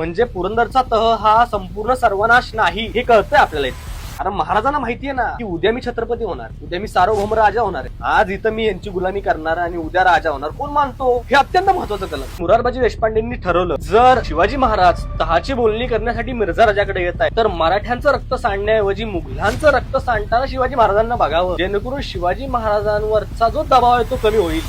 म्हणजे पुरंदरचा तह हा संपूर्ण सर्वनाश नाही हे कळतंय आपल्याला कारण महाराजांना माहितीये ना की उद्या मी छत्रपती होणार उद्या मी सार्वभौम राजा होणार आज इथं मी यांची गुलामी करणार आणि उद्या राजा होणार. कोण मानतो? हे अत्यंत महत्वाचं कलम. मुरारबाजी देशपांडेंनी ठरवलं जर शिवाजी महाराज तहाची बोलणी करण्यासाठी मिर्झा राजाकडे येत आहे तर मराठ्यांचं रक्त सांडण्याऐवजी मुघलांचं रक्त सांडताना शिवाजी महाराजांना बघावं. जेणेकरून शिवाजी महाराजांवरचा जो दबाव आहे तो कमी होईल.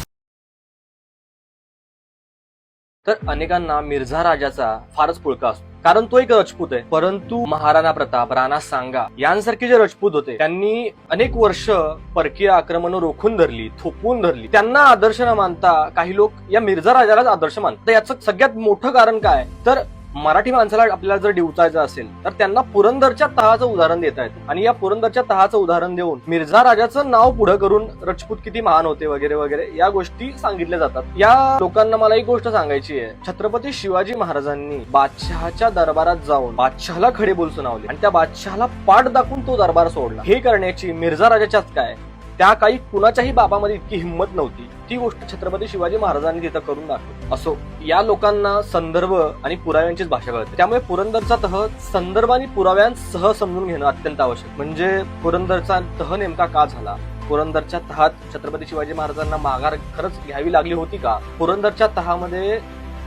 तर अनेकांना मिर्झा राजाचा फारच पुळका असतो. कारण तो एक रजपूत आहे. परंतु महाराणा प्रताप राणा सांगा यांसारखे जे रजपूत होते त्यांनी अनेक वर्ष परकीय आक्रमण रोखून धरली थोपवून धरली. त्यांना आदर्श न मानता काही लोक या मिर्झा राजालाच आदर्श मानतात. तर याचं सगळ्यात मोठं कारण काय? तर मराठी माणसाला आपल्याला जर डिवचायचं असेल तर त्यांना पुरंदरच्या तहाचं उदाहरण देता येतं. आणि या पुरंदरच्या तहाचं उदाहरण देऊन मिर्झा राजाचं नाव पुढं करून राजपूत किती महान होते वगैरे वगैरे या गोष्टी सांगितल्या जातात. या लोकांना मला एक गोष्ट सांगायची आहे. छत्रपती शिवाजी महाराजांनी बादशहाच्या दरबारात जाऊन बादशहाला खडे बोल सुनावले आणि त्या बादशहाला पाठ दाखवून तो दरबार सोडला. हे करण्याची मिर्झा राजाच्याच काय? त्या काही कुणाच्याही बाबामध्ये इतकी हिंमत नव्हती. ती गोष्ट छत्रपती शिवाजी महाराजांनी तिथं करून दाखवली. असो या लोकांना संदर्भ आणि पुराव्यांचीच भाषा कळते. त्यामुळे पुरंदरचा तह संदर्भ आणि पुराव्यांसह समजून घेणं अत्यंत आवश्यक. म्हणजे पुरंदरचा तह नेमका का झाला? पुरंदरच्या तहात छत्रपती शिवाजी महाराजांना माघार खरंच घ्यावी लागली होती का? पुरंदरच्या तहामध्ये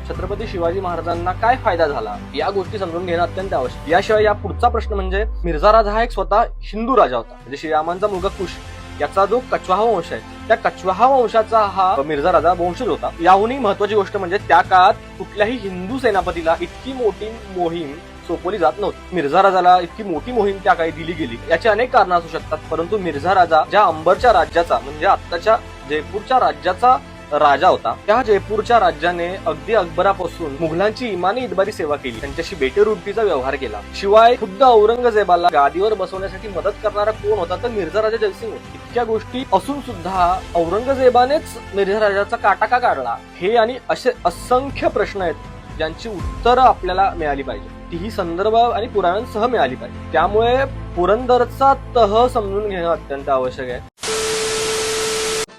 छत्रपती शिवाजी महाराजांना काय फायदा झाला? या गोष्टी समजून घेणं अत्यंत आवश्यक. याशिवाय या पुढचा प्रश्न म्हणजे मिर्झा राजा हा एक स्वतः हिंदू राजा होता. म्हणजे श्रीरामांचा मुलगा कुश. याचा जो कचवाहा वंश आहे त्या कचवाहा वंशाचा हा मिर्झा राजा वंशज होता. याहूनही महत्वाची गोष्ट म्हणजे त्या काळात कुठल्याही हिंदू सेनापतीला इतकी मोठी मोहीम सोपवली जात नव्हती. मिर्झा राजाला इतकी मोठी मोहीम त्या काळी दिली गेली. याची अनेक कारण असू शकतात परंतु मिर्झा राजा ज्या अंबरच्या राज्याचा म्हणजे आत्ताच्या जयपूरच्या राज्याचा राजा होता. त्या जयपूरच्या राज्याने अगदी अकबरापासून मुघलांची इमानी इतबारी सेवा केली. त्यांच्याशी बेटेरुटीचा व्यवहार केला. शिवाय खुद्द औरंगजेबाला गादीवर बसवण्यासाठी मदत करणारा कोण होता तर मिर्झा राजा जयसिंग होता. इतक्या गोष्टी असून सुद्धा औरंगजेबानेच मिर्झा राजाचा काटा का काढला. हे आणि असे असंख्य प्रश्न आहेत ज्यांची उत्तरं आपल्याला मिळाली पाहिजे. तीही संदर्भ आणि पुराव्यांसह मिळाली पाहिजे. त्यामुळे पुरंदरचा तह समजून घेणं अत्यंत आवश्यक आहे.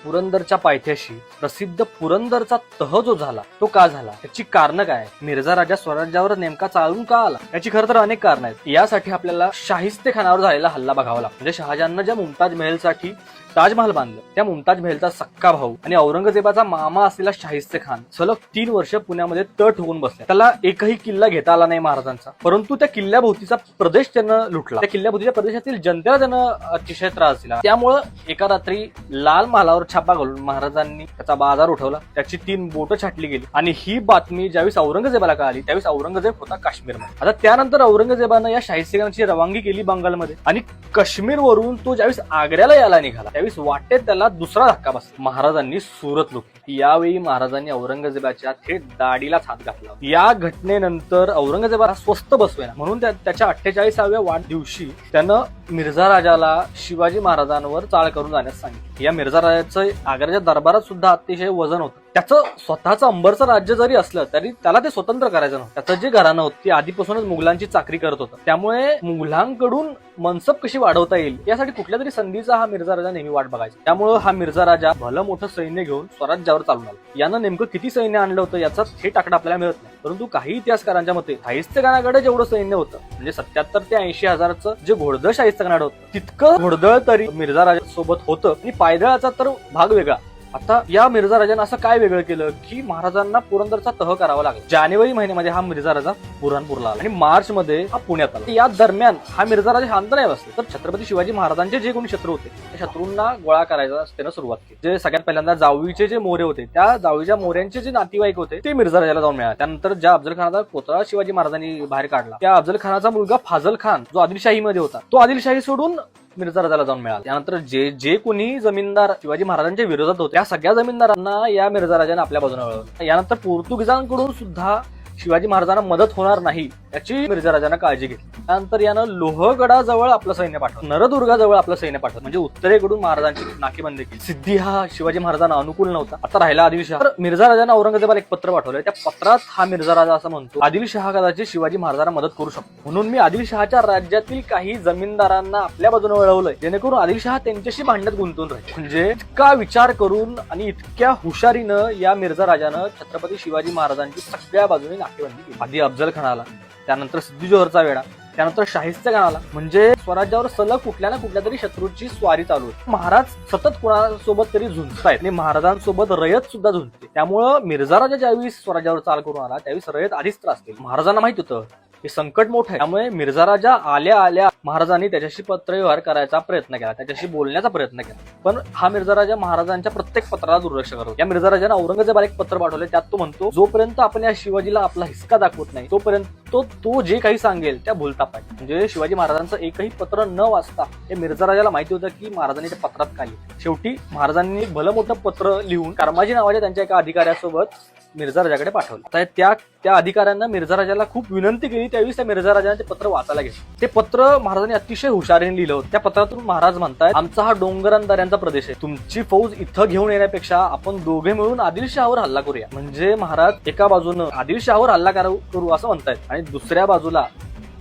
पुरंदरच्या पायथ्याशी प्रसिद्ध पुरंदरचा तह जो झाला तो का झाला? त्याची कारण काय? मिर्झा राजा स्वराज्यावर नेमका चालून का आला? याची खरं तर अनेक कारण आहेत. यासाठी आपल्याला शाहिस्ते खानावर झालेला हल्ला बघावा लागतो. म्हणजे शहाजहाननं ज्या मुमताज महलसाठी ताजमहाल बांधलं. त्या मुमताज महलचा सक्का भाऊ आणि औरंगजेबाचा मामा असलेला शाहिस्ते खान सलग तीन वर्ष पुण्यामध्ये तट होऊन बसले त्याला एकही किल्ला घेता आला नाही महाराजांचा. परंतु त्या किल्ल्याभोवतीचा प्रदेश त्यानं लुटला. त्या किल्ल्याभोवतीच्या प्रदेशातील जनतेला त्यानं अतिशय त्रास दिला. त्यामुळं एका रात्री लाल महालावर छापा घालून महाराजांनी त्याचा बाजार उठवला. त्याची तीन बोटं छाटली गेली. आणि ही बातमी ज्यावेळेस औरंगजेबाला कळाली त्यावेळेस औरंगजेब होता काश्मीरमध्ये. आता त्यानंतर औरंगजेबानं या शाहिस्तेखानची रवानगी केली बंगालमध्ये. आणि काश्मीरवरून तो ज्यावेळेस आग्र्याला यायला निघाला त्यावेळेस वाटेत त्याला दुसरा धक्का बसला. महाराजांनी सुरत लुटली. यावेळी महाराजांनी औरंगजेबाच्या थेट दाढीलाच हात घातला. या घटनेनंतर औरंगजेबाला स्वस्त बसवेना म्हणून त्या- त्याच्या अठ्ठेचाळीसाव्या वाढदिवशी त्यानं मिर्झा राजाला शिवाजी महाराजांवर चाळ करून जाण्यास सांगितलं. या मिर्झा राजाचं आग्र्याच्या दरबारात सुद्धा अतिशय वजन होतं. त्याचं स्वतःचं अंबरचं राज्य जरी असलं तरी त्याला ते स्वतंत्र करायचं नव्हतं. त्याचं जे घराणं होतं ते आधीपासूनच मुघलांची चाकरी करत होतं. त्यामुळे मुघलांकडून मनसब कशी वाढवता येईल यासाठी कुठल्या तरी संधीचा हा मिर्झा राजा नेहमी वाट बघायचा. त्यामुळे हा मिर्झा राजा भलं मोठं सैन्य घेऊन स्वराज्यावर चालून आला. यानं नेमकं किती सैन्य आणलं होतं याचा थेट आकडा आपल्याला मिळत नाही. परंतु काही इतिहासकारांच्या मते शाहिस्तेखानाकडे जेवढं सैन्य होतं म्हणजे सत्याहत्तर ते ऐंशी हजाराचं जे घोडदळ शाहिस्तेखानाकडे होतं तितकं घोडदळ तरी मिर्झा राजा सोबत होतं. आणि पायदळाचा तर भाग वेगळा. आता या मिर्झा राजाने असं काय वेगळं केलं की महाराजांना पुरंदरचा तह करावा लागला. जानेवारी महिन्यामध्ये हा मिर्झा राजा पुरणपूरला आला आणि मार्च मध्ये हा पुण्यात आला. या दरम्यान हा मिर्झा राजा शांत नाही बसले. तर छत्रपती शिवाजी महाराजांचे जे कोणी शत्रू होते त्या शत्रूंना गोळा करायचा त्यानं सुरुवात केली. जे सगळ्यात पहिल्यांदा जावळीचे जे मोरे होते त्या जावळीच्या मोऱ्यांचे जे नातेवाईक होते ते मिर्झा राजाला जाऊन मिळाले. त्यानंतर ज्या अफजल खानाचा कोतळा शिवाजी महाराजांनी बाहेर काढला त्या अफजल खानाचा मुलगा फाजल खान जो आदिलशाहीमध्ये होता तो आदिलशाही सोडून मिर्झा राजाला जाऊन मिळाला. त्यानंतर जे जे कोणी जमीनदार शिवाजी महाराजांच्या विरोधात होते त्या सगळ्या जमीनदारांना या मिर्झा राजाने आपल्या बाजूने वळवलं. यानंतर पोर्तुगीजांकडून सुद्धा शिवाजी महाराजांना मदत होणार नाही याची मिर्झा राजांना काळजी घेतली. त्यानंतर यानं लोहगडाजवळ आपलं सैन्य पाठवलं. नरदुर्गाजवळ आपलं सैन्य पाठवलं. म्हणजे उत्तरेकडून महाराजांची नाकेबंदी केली. सिद्धी हा शिवाजी महाराजांना अनुकूल नव्हता. आता राहिला आदिलशहा तर मिर्झा राजांना औरंगजेबाला एक पत्र पाठवलं त्या पत्रात हा मिर्झा राजा असं म्हणतो आदिलशहा कदाचित शिवाजी महाराजांना मदत करू शकतो. म्हणून मी आदिलशहाच्या राज्यातील काही जमीनदारांना आपल्या बाजूने वळवलंय. जेणेकरून आदिलशहा त्यांच्याशी भांडण्यात गुंतून राहील. म्हणजे इतका विचार करून आणि इतक्या हुशारीनं या मिर्झा राजानं छत्रपती शिवाजी महाराजांची सगळ्या बाजूने नाकेबंदी आधी अफजल खानाला त्यानंतर सिद्धी जोहरचा वेळा त्यानंतर शाहिस्ते खान म्हणजे स्वराज्यावर सलग कुठल्या ना कुठल्या तरी शत्रूची स्वारी चालू आहे महाराज सतत कोणासोबत तरी झुंजतायत आणि महाराजांसोबत रयत सुद्धा झुंजते. त्यामुळं मिर्झा राजा ज्यावेळी स्वराज्यावर चाल करून आला त्यावेळी रयत आधीच त्रास केली. महाराजांना माहीत होतं हे संकट मोठं आहे. त्यामुळे मिर्झा राजा आल्या आल्या महाराजांनी त्याच्याशी पत्रव्यवहार करायचा प्रयत्न केला. त्याच्याशी बोलण्याचा प्रयत्न केला. पण हा मिर्झा राजा महाराजांच्या प्रत्येक पत्राला दुर्लक्ष करतो या मिर्झा राजाने औरंगजेबाला एक पत्र पाठवले. त्यात तो म्हणतो जोपर्यंत आपण या शिवाजीला आपला हिसका दाखवत नाही तोपर्यंत तो तो जे काही सांगेल त्या भुलता पाहिजे. म्हणजे शिवाजी महाराजांचं एकही पत्र न वाचता हे मिर्झा राजाला माहिती होतं की महाराजांनी त्या पत्रात काय शेवटी महाराजांनी एक भलं मोठं पत्र लिहून कर्माजी नावाच्या त्यांच्या एका अधिकाऱ्यासोबत मिर्झा राजाकडे पाठवलं. तर त्या त्या अधिकाऱ्यांना मिर्झा राजाला खूप विनंती केली त्यावेळी त्या मिर्झा राजाने ते पत्र वाचायला घेतलं. ते पत्र महाराजांनी अतिशय हुशारीने लिहिलं होतं. त्या पत्रातून महाराज म्हणताय आमचा हा डोंगरांदाऱ्यांचा प्रदेश आहे. तुमची फौज इथं घेऊन येण्यापेक्षा आपण दोघे मिळून आदिलशहावर हल्ला करूया. म्हणजे महाराज एका बाजूनं आदिलशहावर हल्ला करू करू असं म्हणतायत आणि दुसऱ्या बाजूला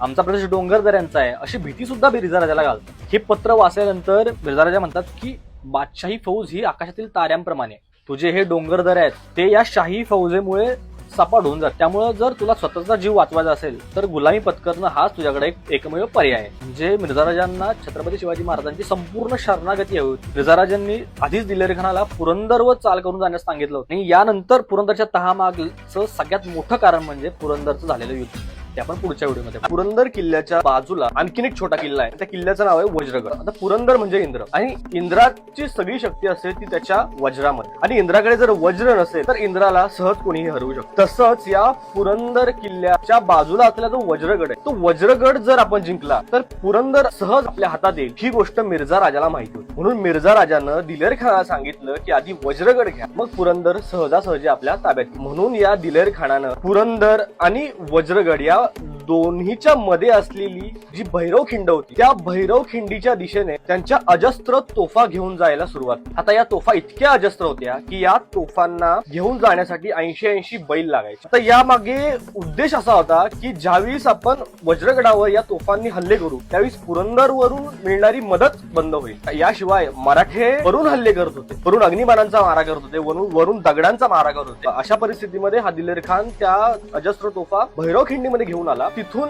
आमचा प्रदेश डोंगर दऱ्यांचा आहे अशी भीती सुद्धा मिर्झा राजाला घालतात. हे पत्र वाचल्यानंतर मिर्झा राजा म्हणतात की बादशाही फौज ही आकाशातील ताऱ्यांप्रमाणे तुझे हे डोंगर दरे आहेत ते या शाही फौजेमुळे सपाट होऊन जात त्यामुळे जर तुला स्वतःचा जीव वाचवायचा असेल तर गुलामी पत्करणं हाच तुझ्याकडे एक एकमेव पर्याय आहे. म्हणजे मिर्झाराजांना छत्रपती शिवाजी महाराजांची संपूर्ण शरणागती हवी होती. मिर्झाराजांनी आधीच दिलेरी खानाला व चाल करून जाण्यास सांगितलं होतं. आणि यानंतर पुरंदरच्या तहामागचं सगळ्यात मोठं कारण म्हणजे पुरंदरचं झालेलं युद्ध. ते आपण पुढच्या व्हिडिओमध्ये पुरंदर किल्ल्याच्या बाजूला आणखीन एक छोटा किल्ला आहे. त्या किल्ल्याचं नाव आहे वज्रगड. आता पुरंदर म्हणजे इंद्र. आणि इंद्राची सगळी शक्ती असते ती त्याच्या वज्रामध्ये. आणि इंद्राकडे जर वज्र नसेल तर इंद्राला सहज कोणीही हरवू शकतो. तसंच या पुरंदर किल्ल्याच्या बाजूला असलेला जो वज्रगड आहे तो वज्रगड जर आपण जिंकला तर पुरंदर सहज आपल्या हातात येईल. ही गोष्ट मिर्झा राजाला माहिती होती. म्हणून मिर्झा राजानं दिलेर खानाला सांगितलं की आधी वज्रगड घ्या मग पुरंदर सहजासहजी आपल्या ताब्यात म्हणून या दिलेर खानानं पुरंदर आणि वज्रगड या うん दोन्हीच्या मध्ये असलेली जी भैरव खिंड होती त्या भैरव खिंडीच्या दिशेने त्यांच्या अजस्त्र तोफा घेऊन जायला सुरुवात. आता या तोफा इतक्या अजस्त्र होत्या की या तोफांना घेऊन जाण्यासाठी ऐंशी ऐंशी बैल लागायचे. आता यामागे उद्देश असा होता की ज्यावेळेस आपण वज्रगडावर या तोफांनी हल्ले करू त्यावेळेस पुरंदरवरून मिळणारी मदत बंद होईल. याशिवाय मराठे वरून हल्ले करत होते वरून अग्निबाणांचा मारा करत होते वरून वरून दगडांचा मारा करत होते. अशा परिस्थितीमध्ये हा दिलेर खान त्या अजस्त्र तोफा भैरव खिंडीमध्ये घेऊन आला. तिथून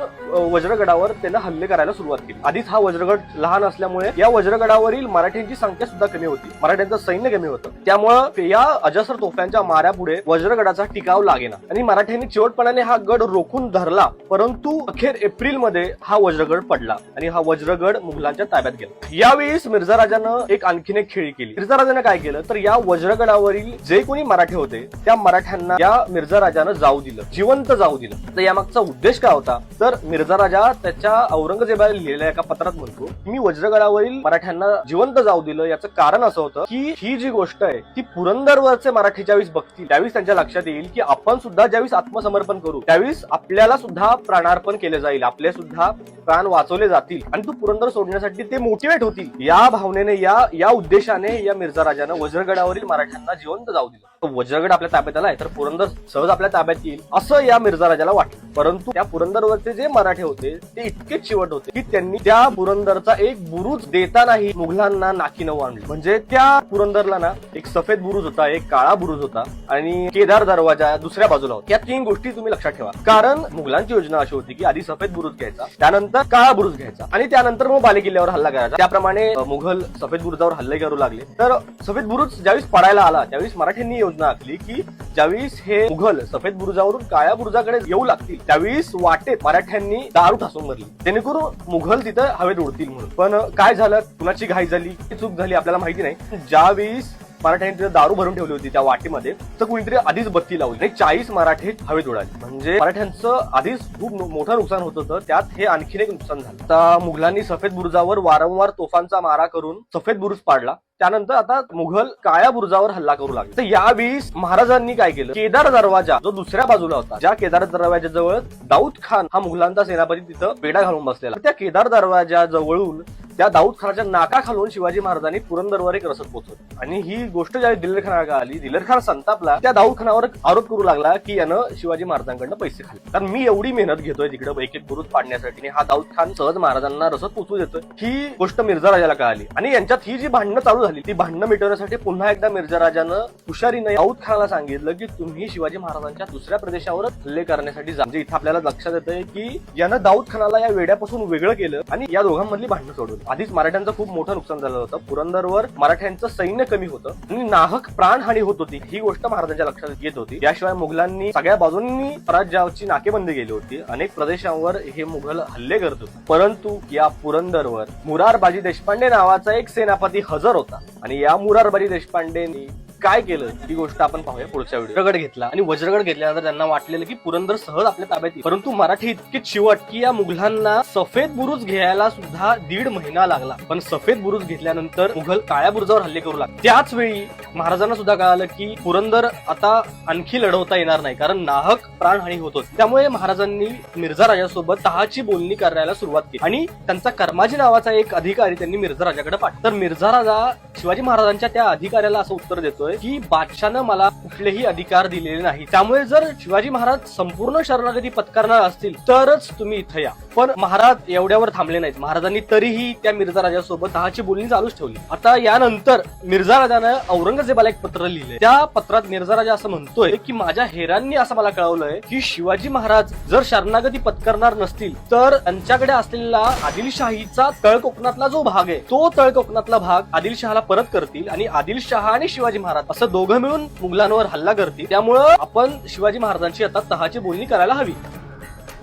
वज्रगडावर त्यानं हल्ले करायला सुरुवात केली. आधीच हा वज्रगड लहान असल्यामुळे या वज्रगडावरील मराठ्यांची संख्या सुद्धा कमी होती. मराठ्यांचं सैन्य कमी होतं. त्यामुळं या अजस्र तोफ्यांच्या माऱ्यापुढे वज्रगडाचा टिकाव लागेना. आणि मराठ्यांनी चिवटपणाने हा गड रोखून धरला परंतु अखेर एप्रिलमध्ये हा वज्रगड पडला आणि हा वज्रगड मुघलांच्या ताब्यात गेला. यावेळेस मिर्झा राजानं एक आणखीन एक खेळी केली. मिर्झा राजानं काय केलं? तर या वज्रगडावरील जे कोणी मराठे होते त्या मराठ्यांना या मिर्झा राजानं जाऊ दिलं. जिवंत जाऊ दिलं. तर यामागचा उद्देश काय होता? तर मिर्झा राजा त्याच्या औरंगजेबाला लिहिलेल्या एका पत्रात म्हणतो मी वज्रगडावरील मराठ्यांना जिवंत जाऊ दिलं. याचं कारण असं होतं की ही जी गोष्ट आहे ती पुरंदरवरचे मराठी ज्यावेळेस बघतील. त्यावेळेस त्यांच्या लक्षात येईल की आपण सुद्धा ज्यावेळेस आत्मसमर्पण करू त्यावेळेस आपल्याला सुद्धा प्राणार्पण केले जाईल. आपले सुद्धा प्राण वाचवले जातील. आणि तो पुरंदर सोडण्यासाठी ते मोटिवेट होतील. या भावनेने या या उद्देशाने या मिर्झा राजानं वज्रगडावरील मराठ्यांना जिवंत जाऊ दिलं. फक्त वज्रगड आपल्या ताब्यात आलाय तर पुरंदर सहज आपल्या ताब्यात येईल असं या मिर्झा राजाला वाटलं परंतु त्या पुरंदरवरचे जे मराठे होते ते इतके चिवट होते की त्यांनी त्या पुरंदरचा एक बुरुज देतानाही मुघलांना नाकी नऊ आणले. म्हणजे त्या पुरंदरला ना एक सफेद बुरुज होता एक काळा बुरुज होता आणि केदार दरवाजा दुसऱ्या बाजूला होता. या तीन गोष्टी तुम्ही लक्षात ठेवा. कारण मुघलांची योजना अशी होती की आधी सफेद बुरुज घ्यायचा त्यानंतर काळा बुरुज घ्यायचा आणि त्यानंतर मग बाले किल्ल्यावर हल्ला करायचा. त्याप्रमाणे मुघल सफेद बुरुजावर हल्ले करू लागले. तर सफेद बुरुज ज्यावेळेस पडायला आला त्यावेळेस मराठ्यांनी योजना आखली की ज्यावेळेस हे मुघल सफेद बुरुजावरून काळ्या बुरुजाकडे येऊ लागतील त्यावेळेस वाटेत मराठ्यांनी दारू ठासून भरली जेणेकरून मुघल तिथं हवेत उडतील म्हणून. पण काय झालं? कुणाची घाई झाली? की चूक झाली? आपल्याला माहिती नाही. ज्यावेळेस मराठ्यांनी तिथे दारू भरून ठेवली होती त्या वाटीमध्ये. तर कुणीतरी आधीच बत्ती लावली. आणि चाळीस मराठे हवेत उडाले म्हणजे मराठ्यांचं आधीच खूप मोठं नुकसान होत होतं. त्यात हे आणखीन एक नुकसान झालं. आता मुघलांनी सफेद बुरुजावर वारंवार तोफांचा मारा करून सफेद बुरुज पाडला. त्यानंतर आता मुघल काळ्या बुरुजावर हल्ला करू लागले. तर यावेळी महाराजांनी काय केलं? केदार दरवाजा जो दुसऱ्या बाजूला होता ज्या केदार दरवाजा जवळ दाऊद खान हा मुघलांचा सेनापती तिथं बेडा घालून बसलेला. त्या केदार दरवाजा जवळून त्या दाऊद खानाच्या नाका खालून शिवाजी महाराजांनी पुरंदरवर एक रसद पोहोचवली आणि ही गोष्ट ज्यावेळी दिलेर खानाला आली दिलेर खान संतापला त्या दाऊद खानावर आरोप करू लागला की यानं शिवाजी महाराजांकडनं पैसे खाल्ले. कारण मी एवढी मेहनत घेतोय तिकडे एक एक बुरुज पाडण्यासाठी आणि हा दाऊद खान सहज महाराजांना रसद पोचू देतोय. ही गोष्ट मिर्झा राजाला कळाली. आणि यांच्यात ही जी भांडणं चालू झाली ती भांडणं मिटवण्यासाठी पुन्हा एकदा मिर्झा राजानं हुशारीनं दाऊद खानाला सांगितलं की तुम्ही शिवाजी महाराजांच्या दुसऱ्या प्रदेशावर हल्ले करण्यासाठी जा. म्हणजे इथं आपल्याला लक्षात येतंय की यानं दाऊद खानाला या वेड्यापासून वेगळं केलं आणि या दोघांमधली भांडणं सोडवली. आधीच मराठ्यांचं खूप मोठं नुकसान झालं होतं. पुरंदरवर मराठ्यांचं सैन्य कमी होतं. आणि नाहक प्राणहानी होत होती. ही गोष्ट महाराजांच्या लक्षात येत होती. याशिवाय मुघलांनी सगळ्या बाजूंनी स्वराज्याची नाकेबंदी केली होती. अनेक प्रदेशांवर हे मुघल हल्ले करत होते. परंतु या पुरंदरवर मुरारबाजी देशपांडे नावाचा एक सेनापती हजर होता. आणि या मुरारबाजी देशपांडेनी काय केलं? ही गोष्ट आपण पाहूया पुढच्या व्हिडिओ वज्रगड घेतला. आणि वज्रगड घेतल्यानंतर त्यांना वाटलेलं की पुरंदर सहज आपल्या ताब्यात येईल. परंतु मराठी इतके चिवट की या मुघलांना सफेद बुरुज घ्यायला सुद्धा दीड महिना लागला. पण सफेद बुरुज घेतल्यानंतर मुघल काळ्या बुरुजावर हल्ले करू लागले. त्याच वेळी महाराजांना सुद्धा कळालं की पुरंदर आता आणखी लढवता येणार नाही. कारण नाहक प्राणहानी होत होती. त्यामुळे महाराजांनी मिर्झा राजासोबत तहाची बोलणी करायला सुरुवात केली. आणि त्यांचा कर्माजी नावाचा एक अधिकारी त्यांनी मिर्झा राजाकडे पाठवला. तर मिर्झा राजा शिवाजी महाराजांच्या त्या अधिकाऱ्याला असं उत्तर देतोय की बादशानं मला कुठलेही अधिकार दिलेले नाही. त्यामुळे जर शिवाजी महाराज संपूर्ण शरणागती पत्करणार असतील तरच तुम्ही इथं या. पण महाराज एवढ्यावर थांबले नाहीत. महाराजांनी तरीही त्या मिर्झा राजासोबत दहाची बोलणी चालूच ठेवली. आता यानंतर मिर्झा राजानं औरंगजेबाला एक पत्र लिहिलंय. त्या पत्रात मिर्झा राजा असं म्हणतोय की माझ्या हेरांनी असं मला कळवलंय की शिवाजी महाराज जर शरणागती पत्करणार नसतील तर त्यांच्याकडे असलेला आदिलशाहीचा तळ कोकणातला जो भाग आहे तो तळ कोकणातला भाग आदिलशहाला परत करतील आणि आदिलशहा आणि शिवाजी महाराज असं दोघं मिळून मुघलांवर हल्ला करतील. त्यामुळं आपण शिवाजी महाराजांची आता तहाची बोलणी करायला हवी.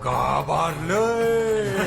काबारलंय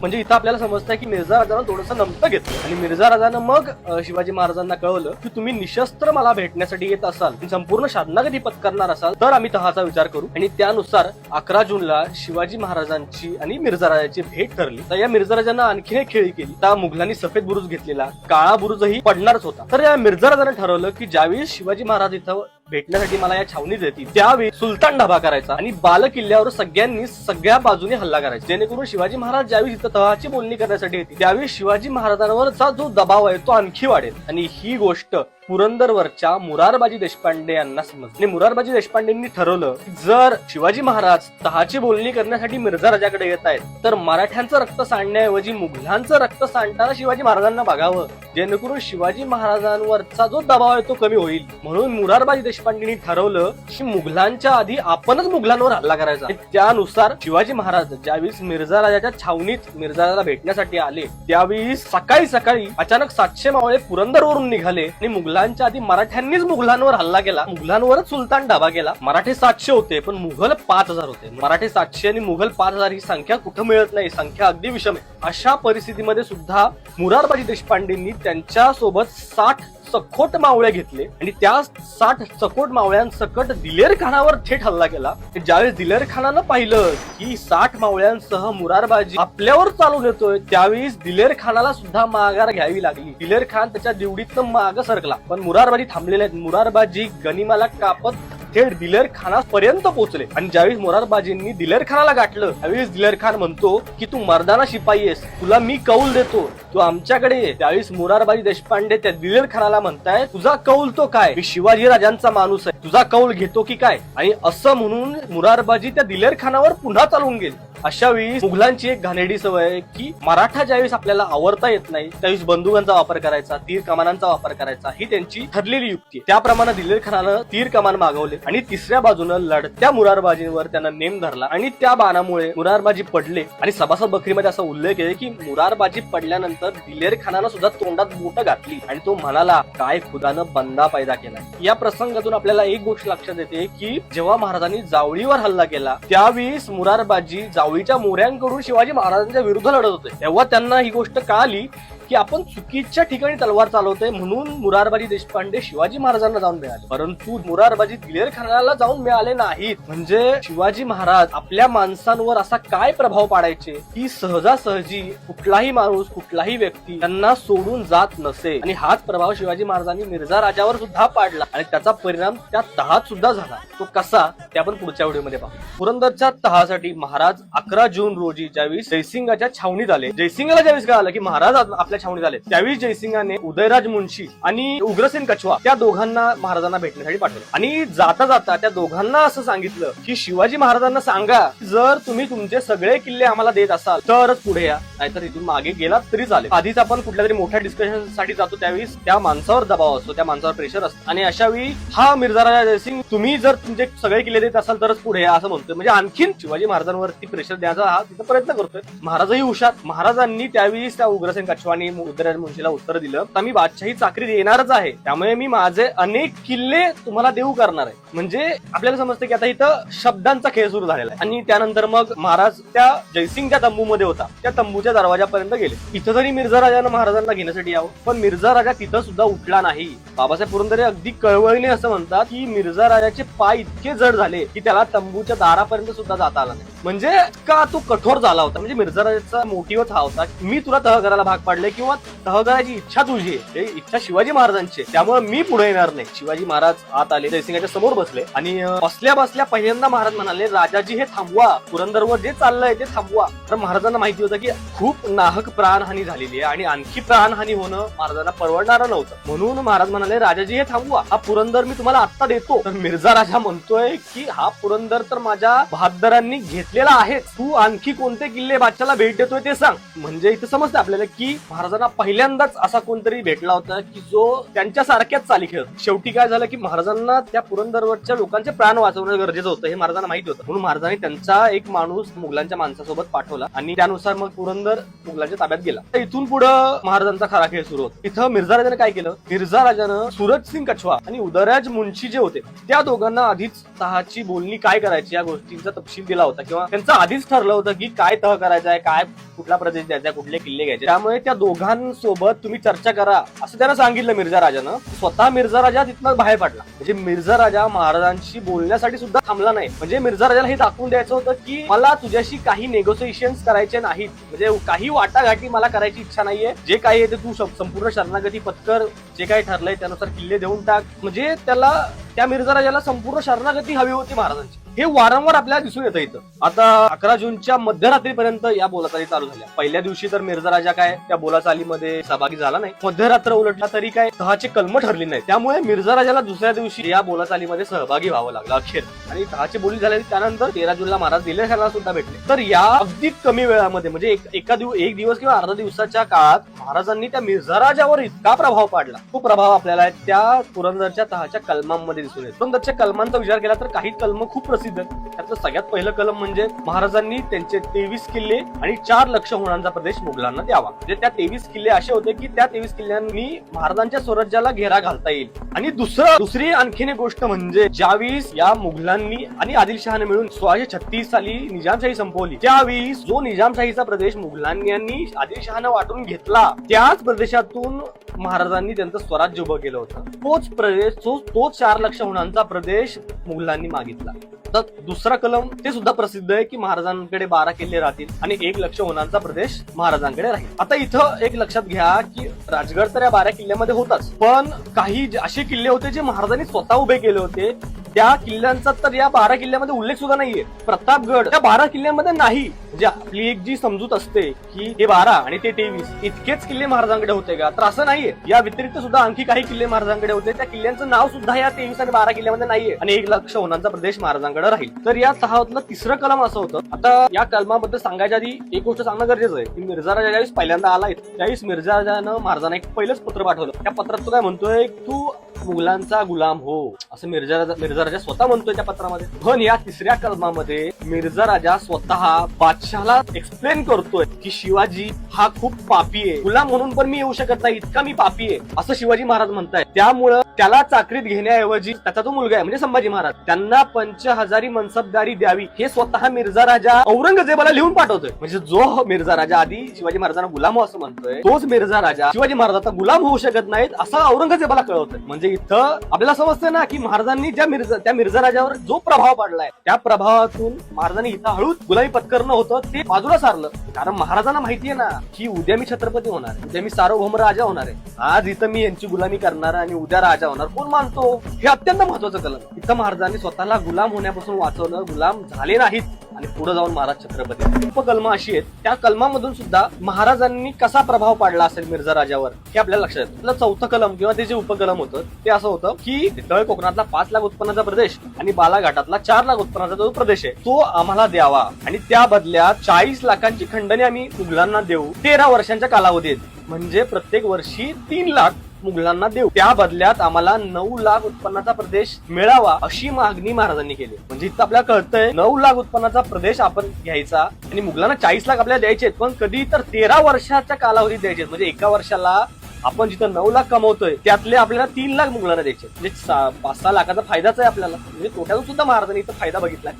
म्हणजे इथं आपल्याला समजतंय की मिर्झा राजानं थोडंसं नमतं घेतलं. आणि मिर्झा राजानं मग अं, शिवाजी महाराजांना कळवलं की तुम्ही निशस्त्र मला भेटण्यासाठी येत असाल. आणि संपूर्ण शादनागती पत्करणार असाल तर आम्ही तहाचा विचार करू. आणि त्यानुसार अकरा जूनला शिवाजी महाराजांची आणि मिर्झा राजाची भेट ठरली. तर या मिर्झा राजांना आणखी एक खेळी केली. त्या मुघलांनी सफेद बुरुज घेतलेला. काळा बुरुजही पडणारच होता. तर या मिर्झा राजानं ठरवलं की ज्यावेळी शिवाजी महाराज इथं भेटण्यासाठी मला या छावणीत येतील त्यावेळी सुलतान ढाबा करायचा आणि बाल किल्ल्यावर सगळ्यांनी सगळ्या बाजूने हल्ला करायचा. जेणेकरून शिवाजी महाराज ज्यावेळी इथं तहाची बोलणी करण्यासाठी येतील त्यावेळी शिवाजी महाराजांवरचा जो दबाव आहे तो आणखी वाढेल. आणि ही गोष्ट पुरंदरवरच्या मुरारबाजी देशपांडे यांना समजली. आणि मुरारबाजी देशपांडेंनी ठरवलं की जर शिवाजी महाराज तहाची बोलणी करण्यासाठी मिर्झा राजाकडे येत आहेत तर मराठ्यांचं रक्त सांडण्याऐवजी मुघलांचं रक्त सांडताना शिवाजी महाराजांना बघावं. जेणेकरून शिवाजी महाराजांवरचा जो दबाव आहे तो कमी होईल. म्हणून मुरारबाजी देशपांडेंनी ठरवलं की मुघलांच्या आधी आपणच मुघलांवर हल्ला करायचा. त्यानुसार शिवाजी महाराज ज्यावेळी मिर्झा राजाच्या छावणीत मिर्झा राजाला भेटण्यासाठी आले त्यावेळी सकाळी सकाळी अचानक सातशे मावळे पुरंदरवरून निघाले आणि मुघला मुघलांच्या आधी मराठ्यांनीच मुघलांवर हल्ला केला. मुघलांवरच सुलतान डाबा गेला मराठे सातशे होते पण मुघल पाच हजार होते. मराठे सातशे आणि मुघल पाच हजार ही संख्या कुठं मिळत नाही? संख्या अगदी विषम आहे. अशा परिस्थितीमध्ये सुद्धा मुरारबाजी देशपांडेंनी त्यांच्यासोबत साठ सखोट मावळे घेतले आणि त्या साठ सखोट मावळ्यांसकट दिलेर खानावर थेट हल्ला केला. ज्यावेळेस दिलेर खानानं पाहिलं की साठ मावळ्यांसह मुरारबाजी आपल्यावर चालून येतोय त्यावेळी दिलेर खानाला सुद्धा माघार घ्यावी लागली. दिलेर खान त्याच्या दिवडीतनं माग सरकला. पण मुरारबाजी थांबलेले आहेत मुरारबाजी गनिमाला कापत थेट दिलेर खानापर्यंत पोहोचले. आणि ज्यावेळेस मोरारबाजींनी दिलेर खानाला गाठलं त्यावेळेस दिलेर खान म्हणतो की तू मर्दाना शिपाई आहेस. तुला मी कौल देतो. तू आमच्याकडे ये. त्यावेळेस मोरारबाजी देशपांडे त्या दिलेर खानाला म्हणताय तुझा कौल तो काय? मी शिवाजी राजांचा माणूस आहे. तुझा कौल घेतो की काय? आणि असं म्हणून मुरारबाजी त्या दिलेर खानावर पुन्हा चालून गेली. अशा वेळी मुघलांची एक घाणेडी सवय आहे की मराठा ज्यावेळेस आपल्याला आवडता येत नाही त्यावेळेस बंदुकांचा वापर करायचा तीर कमानांचा वापर करायचा ही त्यांची ठरलेली युक्ती त्याप्रमाणे दिलेर खानानं तीर कमान मागवले. आणि तिसऱ्या बाजूनं लढत्या मुरारबाजींवर त्यांना नेम धरला. आणि त्या बाणामुळे मुरारबाजी पडले. आणि सभासद बकरीमध्ये असा उल्लेख आहे की मुरारबाजी पडल्यानंतर दिलेर खानानं सुद्धा तोंडात बोट घातली. आणि तो म्हणाला काय खुदानं बंदा पैदा केला या प्रसंगातून आपल्याला एक गोष्ट लक्षात येते की जेव्हा महाराजांनी जावळीवर हल्ला केला त्यावेळेस मुरारबाजी जावळीच्या मोऱ्यांकडून शिवाजी महाराजांच्या विरुद्ध लढत होते. तेव्हा त्यांना ही गोष्ट कळाली की आपण चुकीच्या ठिकाणी तलवार चालवतोय म्हणून मुरारबाजी देशपांडे शिवाजी महाराजांना जाऊन मिळाले. परंतु मुरारबाजी दिलेर खानाला जाऊन मिळाले नाहीत. म्हणजे शिवाजी महाराज आपल्या माणसांवर असा काय प्रभाव पाडायचे? की सहजासहजी कुठलाही माणूस कुठलाही व्यक्ती त्यांना सोडून जात नसे. आणि हाच प्रभाव शिवाजी महाराजांनी मिर्झा राजावर सुद्धा पाडला. आणि त्याचा परिणाम त्या तहात सुद्धा झाला. तो कसा? ते आपण पुढच्या व्हिडिओमध्ये पाहू. पुरंदरच्या तहासाठी महाराज अकरा जून रोजी ज्यावेळी जयसिंगाच्या छावणीत आले. जयसिंगाला ज्यावेळेस कळालं की महाराज आपल्या महाराजांच्या छावणीत आले त्यावेळी जयसिंगाने उदयराज मुन्शी आणि उग्रसेन कछवा त्या दोघांना महाराजांना भेटण्यासाठी पाठवले. आणि जाता जाता त्या दोघांना असं सांगितलं की शिवाजी महाराजांना सांगा जर तुम्ही तुमचे सगळे किल्ले आम्हाला देत असाल तरच पुढे या. नाहीतर इथून मागे गेलात तरी चालेल. आधीच आपण कुठल्या तरी मोठ्या डिस्कशनसाठी जातो त्यावेळी त्या माणसावर दबाव असतो त्या माणसावर प्रेशर असतो. आणि अशा वेळी हा मिर्झा राजा जयसिंग तुम्ही जर तुमचे सगळे किल्ले देत असाल तरच पुढे या असं म्हणतोय. म्हणजे आणखीन शिवाजी महाराजांवरती प्रेशर द्यायचा हा तिथं प्रयत्न करतोय. महाराजही हुशार. महाराजांनी त्यावेळी त्या उग्रसेन कछवानी उदयराज मुंशीला उत्तर दिलं. तर मी बादशाही चाकरी देणारच आहे. त्यामुळे मी माझे अनेक किल्ले तुम्हाला देऊ करणार आहे. म्हणजे आपल्याला समजतं की आता इथं शब्दांचा खेळ सुरू झालेला आहे. आणि त्यानंतर मग महाराज त्या जयसिंगच्या तंबूमध्ये होता. त्या तंबूच्या दरवाजापर्यंत गेले. इथं जरी मिर्झा राजानं महाराजांना घेण्यासाठी यावं पण मिर्झा राजा तिथं सुद्धा उठला नाही. बाबासाहेब पुरंदरे अगदी कळवळीने असं म्हणतात की मिर्झा राजाचे पाय इतके जड झाले की त्याला तंबूच्या दारापर्यंत सुद्धा जाता आला नाही. म्हणजे का तो कठोर झाला होता? म्हणजे मिर्झा राजाचा मोटिव्हच हा होता. मी तुला तह करायला भाग पाडले किंवा तह इच्छा तुझी आहे. ही इच्छा शिवाजी महाराजांची त्यामुळे मी पुढे येणार नाही. शिवाजी महाराज आत आले जयसिंगाच्या समोर बसले आणि बसल्या बसल्या पहिल्यांदा महाराज म्हणाले राजाजी हे थांबवा. पुरंदरवर जे चाललंय ते थांबवा. तर महाराजांना माहिती होतं की खूप नाहक प्राणहानी झालेली आहे आणि आणखी प्राणहानी होणं महाराजांना परवडणारं नव्हतं. म्हणून महाराज म्हणाले राजाजी हे थांबवा. हा पुरंदर मी तुम्हाला आत्ता देतो. तर मिर्झा राजा म्हणतोय की हा पुरंदर तर माझ्या बहादरांनी घेतलेला आहे तू आणखी कोणते किल्ले बादशाला भेट देतोय ते सांग. म्हणजे इथे समजतं आपल्याला की महाराज महाराजांना पहिल्यांदाच असा कोणतरी भेटला होता की जो त्यांच्या सारख्याच चाली खेळत शेवटी काय झालं की महाराजांना त्या पुरंदरवरच्या लोकांचे प्राण वाचवणं गरजेचं होतं हे महाराजांना माहिती होतं. म्हणून महाराजांनी त्यांचा एक माणूस मुघलांच्या माणसासोबत पाठवला आणि त्यानुसार मग पुरंदर मुघलांच्या ताब्यात गेला. तर इथून पुढे महाराजांचा खरा खेळ सुरू होता. इथं मिर्झा राजाने काय केलं? मिर्झा राजानं सुरज सिंग कछवा आणि उदयराज मुंशी जे होते त्या दोघांना आधीच तहाची बोलणी काय करायची या गोष्टींचा तपशील दिला होता किंवा त्यांचं आधीच ठरलं होतं की काय तह करायचं आहे काय कुठला प्रदेश द्यायचा कुठले किल्ले घ्यायचे. त्यामुळे त्या दोघांसोबत तुम्ही चर्चा करा असं त्यांना सांगितलं मिर्झा राजानं. स्वतः मिर्झा राजा तिथनं बाहेर पडला. म्हणजे मिर्झा राजा महाराजांशी बोलण्यासाठी सुद्धा थांबला नाही. म्हणजे मिर्झा राजाला हे दाखवून द्यायचं होतं की मला तुझ्याशी काही नेगोसिएशन करायचे नाहीत. म्हणजे काही वाटाघाटी मला करायची इच्छा नाहीये. जे काही आहे ते तू संपूर्ण शरणागती पत्कर जे काही ठरलंय त्यानुसार किल्ले देऊन टाक. म्हणजे त्याला त्या मिर्झा राजाला संपूर्ण शरणागती हवी होती महाराजांची. हे वारंवार आपल्याला दिसून येतं इथं. आता अकरा जूनच्या मध्यरात्रीपर्यंत या बोलाचाली चालू झाल्या. पहिल्या दिवशी तर मिर्झा राजा काय त्या बोलाचालीमध्ये सहभागी झाला नाही. मध्यरात्र उलटला तरी काय तहाची कलम ठरली नाही त्यामुळे मिर्झा राजाला दुसऱ्या दिवशी या बोलाचालीमध्ये सहभागी व्हावं लागलं अखेर. आणि तहाची बोली झाली त्यानंतर तेरा जूनला महाराज दिले खानाला सुद्धा भेटले. तर या अगदी कमी वेळामध्ये म्हणजे एका दिवस एक दिवस किंवा अर्धा दिवसाच्या काळात महाराजांनी त्या मिर्झा राजावर इतका प्रभाव पाडला. तो प्रभाव आपल्याला त्या पुरंदरच्या तहाच्या कलमांमध्ये दिसून येतो. पुरंदरच्या कलमांचा विचार केला तर काही कलम खूप प्रसिद्ध आहेत त्यातलं सगळ्यात पहिलं कलम म्हणजे महाराजांनी त्यांचे तेवीस किल्ले आणि चार लक्ष होणांचा प्रदेश मुघलांना द्यावा. म्हणजे त्या तेवीस किल्ले असे होते की त्या तेवीस किल्ल्यांनी महाराजांच्या स्वराज्याला घेरा घालता येईल. आणि दुसरं दुसरी आणखीन एक गोष्ट म्हणजे ज्यावेळेस या मुघलांनी आणि आदिलशहाने मिळून सोळाशे छत्तीस साली निजामशाही संपवली त्यावेळेस जो निजामशाहीचा प्रदेश मुघलांनी आदिलशहानं वाटून घेतला त्याच प्रदेशातून महाराजांनी त्यांचं स्वराज्य उभं केलं होतं. तोच प्रदेश तोच चार लक्ष होणांचा प्रदेश मुघलांनी मागितला. तर दुसरा कलम ते सुद्धा प्रसिद्ध आहे की महाराजांकडे बारा किल्ले राहतील आणि एक लक्ष होणांचा प्रदेश महाराजांकडे राहील. आता इथं एक लक्षात घ्या की राजगड तर या बारा किल्ल्यामध्ये होताच पण काही असे किल्ले होते जे महाराजांनी स्वतः उभे केले होते त्या किल्ल्यांचा तर या बारा किल्ल्यामध्ये उल्लेख सुद्धा नाहीये. प्रतापगड त्या बारा किल्ल्यामध्ये नाही. म्हणजे आपली एक जी समजूत असते की हे बारा आणि ते तेवीस इतकेच किल्ले महाराजांकडे होते का? तर असं नाहीये. या व्यतिरिक्त सुद्धा आणखी काही किल्ले महाराजांकडे होते. त्या किल्ल्यांचं नाव सुद्धा या तेवीस आणि बारा किल्ल्यामध्ये नाहीये. आणि एक लक्ष होणांचा प्रदेश महाराजांकडे राहील. तर या तहावतलं तिसरं कलम असं होतं. आता या कलमाबद्दल सांगायच्या आधी एक गोष्ट सांगणं गरजेचं आहे. की मिर्झा राजा ज्यावेळेस पहिल्यांदा आलाय त्यावेळेस मिर्झा राजानं महाराजांना एक पहिलंच पत्र पाठवलं. त्या पत्रात तो काय म्हणतोय तू मुघलांचा गुलाम हो. असं मिर्झा राजा मिर्झा राजा स्वतः म्हणतोय त्या पत्रामध्ये. पण या तिसऱ्या कलमामध्ये मिर्झा राजा स्वतः बादशाहला एक्सप्लेन करतोय की शिवाजी हा खूप पापी आहे. गुलाम म्हणून पण मी येऊ शकत नाही इतका मी पापी आहे असं शिवाजी महाराज म्हणताय त्यामुळं त्याला चाकरीत घेण्याऐवजी त्याचा तो मुलगा आहे म्हणजे संभाजी महाराज. त्यांना पंच हजारी मनसबदारी द्यावी हे स्वतः मिर्झा राजा औरंगजेबाला लिहून पाठवतोय. म्हणजे जो मिर्झा राजा आधी शिवाजी महाराजांना गुलाम असं म्हणतोय तोच मिर्झा राजा शिवाजी महाराज गुलाम होऊ शकत नाहीत असं औरंगजेबाला कळवतोय. म्हणजे इथं आपल्याला समजतंय ना की महाराजांनी ज्या मिर्झा त्या मिर्झा राजावर जो प्रभाव पडलाय त्या प्रभावातून महाराजांनी इथं हळूच गुलामी पत्करणं होतं ते बाजूला सारलं. कारण महाराजांना माहितीये ना की उद्या मी छत्रपती होणार आहे उद्या मी सार्वभौम राजा होणार आहे. आज इथं मी यांची गुलामी करणार आणि उद्या राजा होणार कोण मानतो? हे अत्यंत महत्वाचं कलम इथं महाराजांनी स्वतःला गुलाम होण्यापासून वाचवलं गुलाम झाले नाहीत आणि पुढे जाऊन महाराज छत्रपती उपकलम अशी आहेत त्या कलमामधून सुद्धा महाराजांनी कसा प्रभाव पाडला असेल मिर्झा राजावर हे आपल्याला लक्षात येतं. आपलं चौथं कलम किंवा ते जे उपकलम होतं ते असं होतं की तळ कोकणातला पाच लाख उत्पन्नाचा प्रदेश आणि बालाघाटातला चार लाख उत्पन्नाचा जो प्रदेश आहे तो आम्हाला द्यावा. आणि त्या बदल्यात चाळीस लाखांची खंडणी आम्ही मुघलांना देऊ. तेरा वर्षांच्या कालावधीत. म्हणजे प्रत्येक वर्षी तीन लाख मुघलांना देऊ. त्या बदल्यात आम्हाला नऊ लाख उत्पन्नाचा प्रदेश मिळावा अशी मागणी महाराजांनी केली. म्हणजे इथं आपल्याला कळतंय नऊ लाख उत्पन्नाचा प्रदेश आपण घ्यायचा आणि मुघलांना चाळीस लाख आपल्याला द्यायचे पण कधी तर तेरा वर्षाच्या कालावधीत द्यायचे म्हणजे एका वर्षाला आपण जिथं नऊ लाख कमवतोय त्यातले आपल्याला तीन लाख मुघलांना द्यायचे म्हणजे पाच सहा लाखाचा फायदाच आहे आपल्याला. म्हणजे तोट्यातून सुद्धा महाराजांनी इथं फायदा बघितला.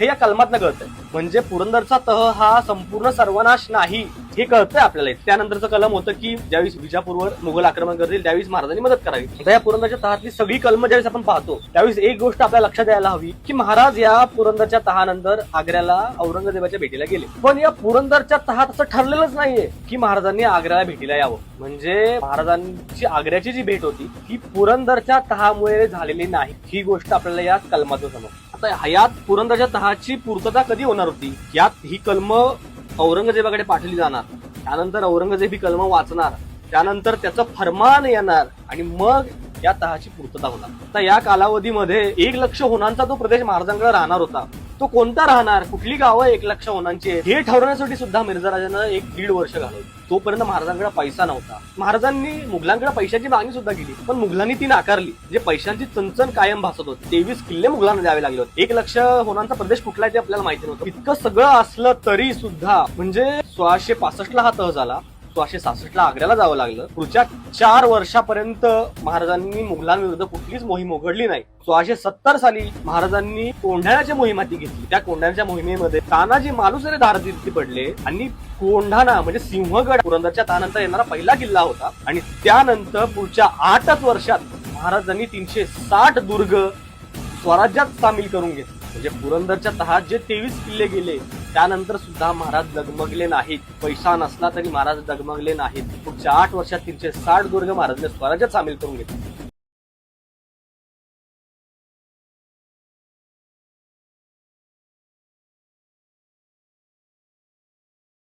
हे या कलमातनं कळतंय. म्हणजे पुरंदरचा तह हा संपूर्ण सर्वनाश नाही हे कळतंय आपल्याला त्यानंतरचं कलम होतं की ज्यावेळेस विजापूरवर मुघल आक्रमण करतील त्यावेळेस महाराजांनी मदत करावी. आता या पुरंदरच्या तहातली सगळी कलम ज्यावेळेस आपण पाहतो त्यावेळेस एक गोष्ट आपल्याला लक्षात द्यायला हवी की महाराज या पुरंदरच्या तहानंतर आग्र्याला औरंगजेबाच्या भेटीला गेले. पण या पुरंदरच्या तहात असं ठरलेलंच नाहीये की महाराजांनी आग्र्याला भेटीला यावं. म्हणजे महाराजांची आग्र्याची जी भेट होती ही पुरंदरच्या तहामुळे झालेली नाही. ही गोष्ट आपल्याला या कलमातून समजते. आता हयात पुरंदरच्या तहाची पूर्तता कधी होणार होती? यात ही कलम औरंगजेबाकडे पाठवली जाणार. त्यानंतर औरंगजेब ही कलम वाचणार. त्यानंतर त्याचं फरमान येणार आणि मग या तहाची पूर्तता होणार. आता या कालावधीमध्ये एक लक्ष होणांचा तो प्रदेश महाराजांकडे राहणार होता. तो कोणता राहणार? कुठली गावं एक लक्ष होणांची आहेत? हे ठरवण्यासाठी सुद्धा मिर्झा राजानं एक दीड वर्ष घालवली. तोपर्यंत महाराजांकडे पैसा नव्हता. महाराजांनी मुघलांकडे पैशाची मागणी सुद्धा केली. पण मुघलांनी ती नाकारली. जे पैशांची चणचण कायम भासत होती तेवीस किल्ले मुघलांना द्यावे लागले होते. एक लक्ष होणांचा प्रदेश कुठला आहे ते आपल्याला माहिती नव्हतं. इतकं सगळं असलं तरी सुद्धा म्हणजे सोळाशे पासष्ट ला हा तह झाला. सोळाशे सहासष्टला आग्र्याला जावं लागलं. पुढच्या चार वर्षापर्यंत महाराजांनी मुघलांविरुद्ध कुठलीच मोहीम उघडली नाही. सोळाशे सत्तर साली महाराजांनी कोंढाण्याच्या मोहीम हाती घेतली. त्या कोंढाण्याच्या मोहिमेमध्ये तानाजी मालुसरे धारतीर्थी पडले आणि कोंढाणा म्हणजे सिंहगड पुरंदरच्या त्यानंतर येणारा पहिला किल्ला होता. आणि त्यानंतर पुढच्या आठच वर्षात महाराजांनी तीनशे साठ दुर्ग स्वराज्यात सामील करून घेतले. म्हणजे पुरंदरच्या तहात जे तेवीस किल्ले गेले त्यानंतर सुद्धा महाराज डगमगले नाहीत. पैसा नसला तरी महाराज डगमगले नाहीत. पुढच्या आठ वर्षात तीनशे साठ दुर्ग महाराजने स्वराज्यात सामील करून घेतले.